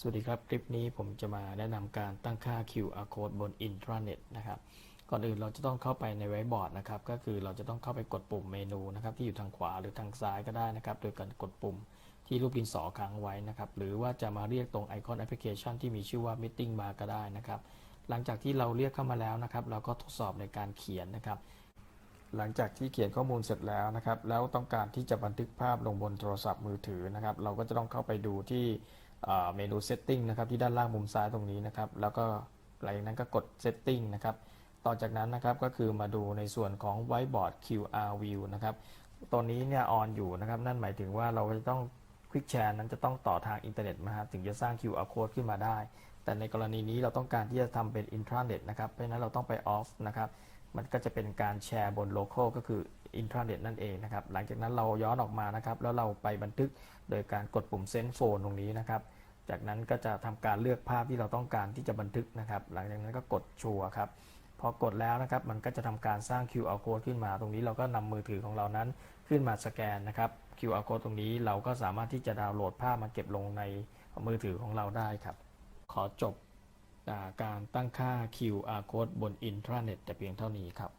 สวัสดีครับ คลิปนี้ผมจะมาแนะนำการตั้งค่า QR code บน intranet นะครับ ก่อนอื่นเราจะต้องเข้าไปในไวบอร์ดนะครับ ก็คือเราจะต้องเข้าไปกดปุ่มเมนูนะครับ ที่อยู่ทางขวาหรือทางซ้ายก็ได้นะครับ โดยการกดปุ่มที่รูปดินสอค้างไว้นะครับ หรือว่าจะมาเรียกตรงไอคอนแอปพลิเคชันที่มีชื่อว่า meeting bar ก็ได้นะครับ หลังจากที่เราเรียกเข้ามาแล้วนะครับ เราก็ทดสอบในการเขียนนะครับหลังจากที่เขียนข้อมูลเสร็จแล้วนะครับ แล้วต้องการที่จะบันทึกภาพลงบนโทรศัพท์มือถือนะครับ เราก็จะต้องเข้าไปดูที่ เมนู setting นะครับที่ด้านล่างมุมซ้ายตรงนี้นะครับ แล้วก็หลังจากนั้นก็กด setting นะครับ ต่อจากนั้นนะครับก็คือมาดูในส่วนของ whiteboard QR view นะครับตัวนี้เนี่ยออนอยู่นะครับ นั่นหมายถึงว่าเราจะต้อง Quick Share นั้นจะต้องต่อทางอินเทอร์เน็ตมาถึงจะสร้าง QR code ขึ้นมาได้ แต่ในกรณีนี้เราต้องการที่จะทำเป็น intranet นะครับ เพราะฉะนั้นเราต้องไป off นะครับ มันก็จะเป็นการแชร์บน local ก็คือ intranet นั่นเองนะครับ หลังจากนั้นเราย้อนออกมานะครับ แล้วเราไปบันทึกโดยการกดปุ่ม send phone ตรงนี้นะครับ จากนั้นก็จะทำการเลือกภาพที่เราต้องการที่จะบันทึกนะครับ หลังจากนั้นก็กดชัวร์ครับ พอกดแล้วนะครับ มันก็จะทำการสร้าง QR code ขึ้นมา ตรงนี้เราก็นำมือถือของเรานั้นขึ้นมาสแกนนะครับ QR code ตรงนี้เราก็สามารถที่จะดาวน์โหลดภาพมาเก็บลงในมือถือของเราได้ครับ ขอจบ การตั้งค่า QR code บนอินทราเน็ตแต่เพียงเท่านี้ครับ